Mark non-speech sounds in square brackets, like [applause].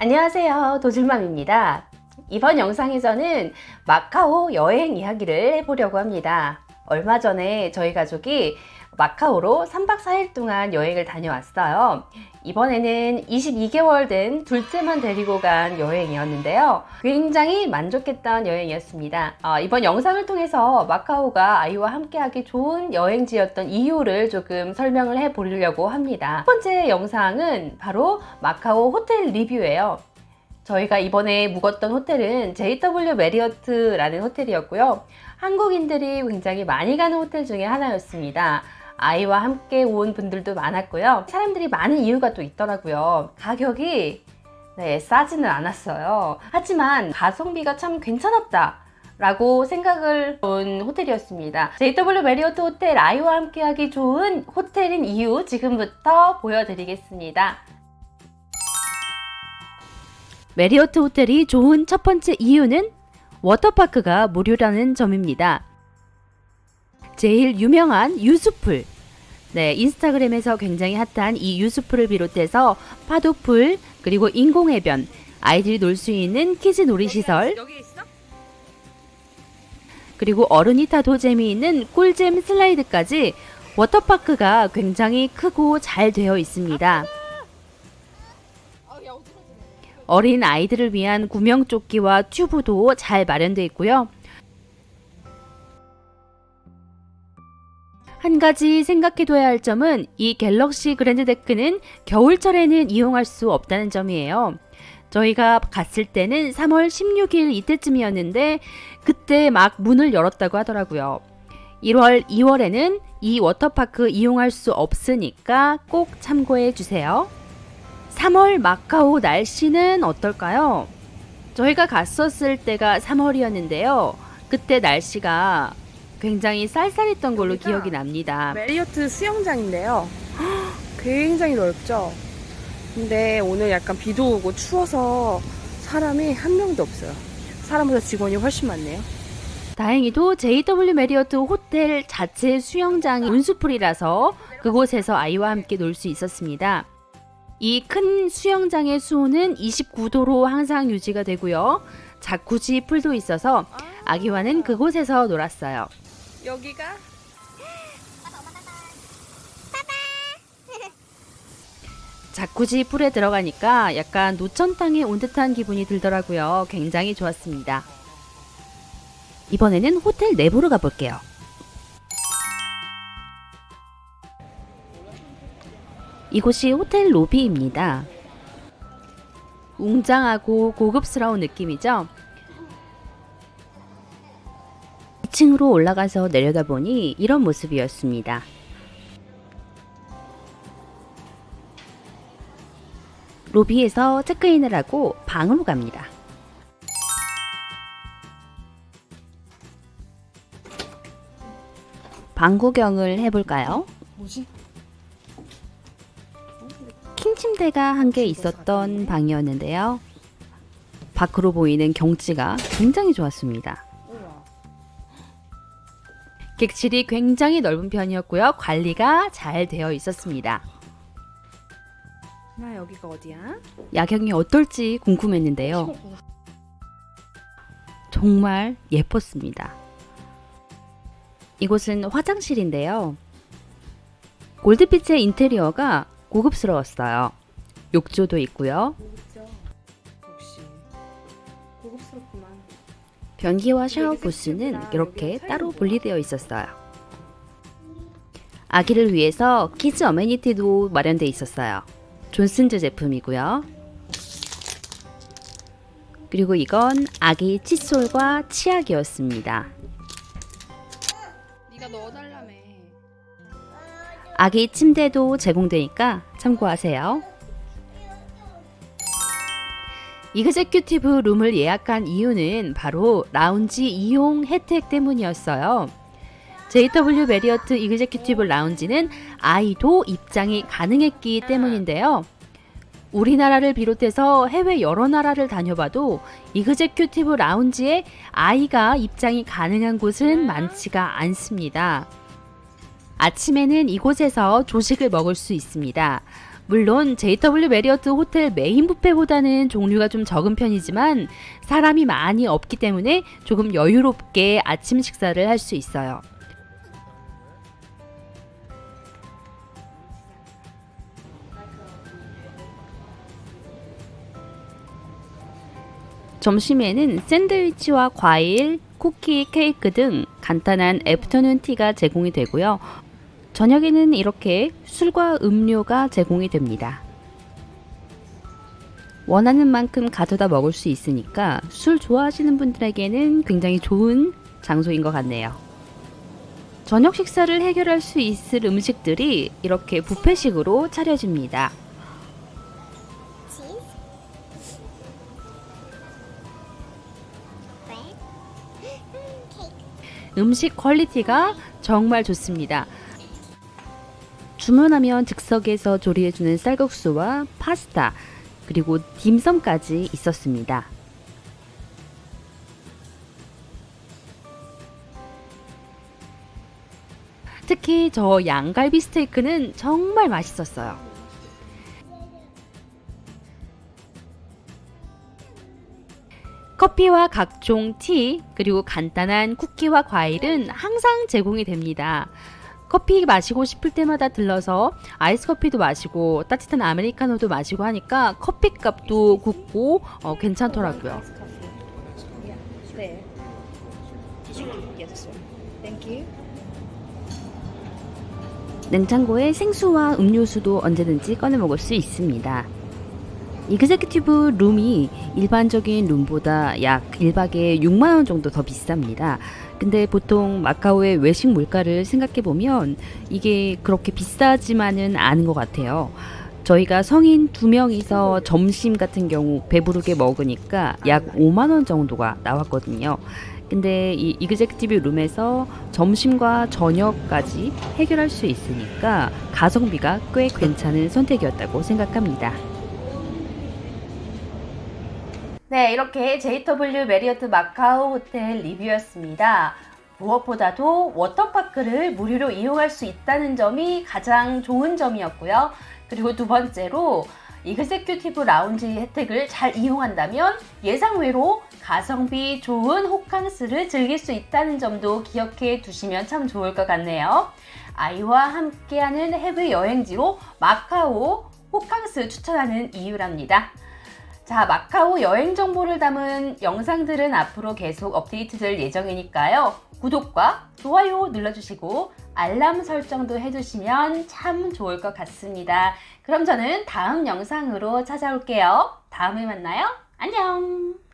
안녕하세요. 도질맘입니다. 이번 영상에서는 마카오 여행 이야기를 해보려고 합니다. 얼마 전에 저희 가족이 마카오로 3박 4일 동안 여행을 다녀왔어요. 이번에는 22개월 된 둘째만 데리고 간 여행이었는데요. 굉장히 만족했던 여행이었습니다. 어, 이번 영상을 통해서 마카오가 아이와 함께하기 좋은 여행지였던 이유를 조금 설명을 해 보려고 합니다. 첫 번째 영상은 바로 마카오 호텔 리뷰예요. 저희가 이번에 묵었던 호텔은 JW 메리어트라는 호텔이었고요. 한국인들이 굉장히 많이 가는 호텔 중에 하나였습니다. 아이와 함께 온 분들도 많았고요. 사람들이 많은 이유가 또 있더라고요. 가격이 네, 싸지는 않았어요. 하지만 가성비가 참 괜찮았다. 라고 생각을 한 호텔이었습니다. JW 메리어트 호텔 아이와 함께 하기 좋은 호텔인 이유 지금부터 보여드리겠습니다. 메리어트 호텔이 좋은 첫 번째 이유는 워터파크가 무료라는 점입니다. 제일 유명한 유수풀. 네, 인스타그램에서 굉장히 핫한 이 유수풀을 비롯해서 파도풀, 그리고 인공해변, 아이들이 놀 수 있는 키즈 놀이시설? 그리고 어른이 타도 재미있는 꿀잼 슬라이드까지 워터파크가 굉장히 크고 잘 되어 있습니다. 어린 아이들을 위한 구명조끼와 튜브도 잘 마련되어 있고요. 한 가지 생각해둬야 할 점은 이 갤럭시 그랜드 데크는 겨울철에는 이용할 수 없다는 점이에요. 저희가 갔을 때는 3월 16일 이때쯤이었는데 그때 막 문을 열었다고 하더라고요. 1월, 2월에는 이 워터파크 이용할 수 없으니까 꼭 참고해 주세요. 3월 마카오 날씨는 어떨까요? 저희가 갔었을 때가 3월이었는데요. 그때 날씨가 굉장히 쌀쌀했던 걸로 기억이 납니다. 메리어트 수영장인데요. [gasps] 굉장히 넓죠? 근데 오늘 약간 비도 오고 추워서 사람이 한 명도 없어요. 사람보다 직원이 훨씬 많네요. 다행히도 JW 메리어트 호텔 자체 수영장이 온수풀이라서 그곳에서 아이와 함께 놀 수 있었습니다. 이 큰 수영장의 수온은 29도로 항상 유지가 되고요. 자쿠지 풀도 있어서 아기와는 그곳에서 놀았어요. 여기가 자쿠지 풀에 들어가니까 약간 노천탕에 온 듯한 기분이 들더라고요. 굉장히 좋았습니다. 이번에는 호텔 내부로 가볼게요. 이곳이 호텔 로비입니다. 웅장하고 고급스러운 느낌이죠? 2층으로 올라가서 내려다보니 이런 모습이었습니다. 로비에서 체크인을 하고 방으로 갑니다. 방 구경을 해볼까요? 뭐지? 킹 침대가 한 개 있었던 방이었는데요. 밖으로 보이는 경치가 굉장히 좋았습니다. 객실이 굉장히 넓은 편이었고요. 관리가 잘 되어 있었습니다. 나 여기가 어디야? 야경이 어떨지 궁금했는데요. 정말 예뻤습니다. 이곳은 화장실인데요. 골드빛의 인테리어가 고급스러웠어요. 욕조도 있고요. 고급죠? 역시 고급스럽구만. 변기와 샤워 부스는 이렇게 따로 분리되어 있었어요. 아기를 위해서 키즈 어메니티도 마련되어 있었어요. 존슨즈 제품이고요. 그리고 이건 아기 칫솔과 치약이었습니다. 네가 넣어달라며. 아기 침대도 제공되니까 참고하세요. 이그제큐티브 룸을 예약한 이유는 바로 라운지 이용 혜택 때문이었어요. JW 메리어트 이그제큐티브 라운지는 아이도 입장이 가능했기 때문인데요. 우리나라를 비롯해서 해외 여러 나라를 다녀봐도 이그제큐티브 라운지에 아이가 입장이 가능한 곳은 많지가 않습니다. 아침에는 이곳에서 조식을 먹을 수 있습니다. 물론 JW 메리어트 호텔 메인 뷔페보다는 종류가 좀 적은 편이지만 사람이 많이 없기 때문에 조금 여유롭게 아침 식사를 할 수 있어요. 점심에는 샌드위치와 과일, 쿠키, 케이크 등 간단한 애프터눈 티가 제공이 되고요. 저녁에는 이렇게 술과 음료가 제공이 됩니다. 원하는 만큼 가져다 먹을 수 있으니까 술 좋아하시는 분들에게는 굉장히 좋은 장소인 것 같네요. 저녁 식사를 해결할 수 있을 음식들이 이렇게 뷔페식으로 차려집니다. 음식 퀄리티가 정말 좋습니다. 주문하면 즉석에서 조리해주는 쌀국수와 파스타, 그리고 딤섬까지 있었습니다. 특히 저 양갈비 스테이크는 정말 맛있었어요. 커피와 각종 티, 그리고 간단한 쿠키와 과일은 항상 제공이 됩니다. 커피 마시고 싶을 때마다 들러서 아이스 커피도 마시고 따뜻한 아메리카노도 마시고 하니까 커피 값도 굳고 어, 괜찮더라고요. 네. 냉장고에 생수와 음료수도 언제든지 꺼내 먹을 수 있습니다. 이그제큐티브 룸이 일반적인 룸보다 약 1박에 6만원 정도 더 비쌉니다. 근데 보통 마카오의 외식 물가를 생각해 보면 이게 그렇게 비싸지만은 않은 것 같아요. 저희가 성인 두 명이서 점심 같은 경우 배부르게 먹으니까 약 5만 원 정도가 나왔거든요. 근데 이 이그제큐티브 룸에서 점심과 저녁까지 해결할 수 있으니까 가성비가 꽤 괜찮은 선택이었다고 생각합니다. 네, 이렇게 JW 메리어트 마카오 호텔 리뷰였습니다. 무엇보다도 워터파크를 무료로 이용할 수 있다는 점이 가장 좋은 점이었고요. 그리고 두 번째로 이그세큐티브 라운지 혜택을 잘 이용한다면 예상외로 가성비 좋은 호캉스를 즐길 수 있다는 점도 기억해 두시면 참 좋을 것 같네요. 아이와 함께하는 해외 여행지로 마카오 호캉스 추천하는 이유랍니다. 자, 마카오 여행 정보를 담은 영상들은 앞으로 계속 업데이트될 예정이니까요. 구독과 좋아요 눌러주시고 알람 설정도 해주시면 참 좋을 것 같습니다. 그럼 저는 다음 영상으로 찾아올게요. 다음에 만나요. 안녕!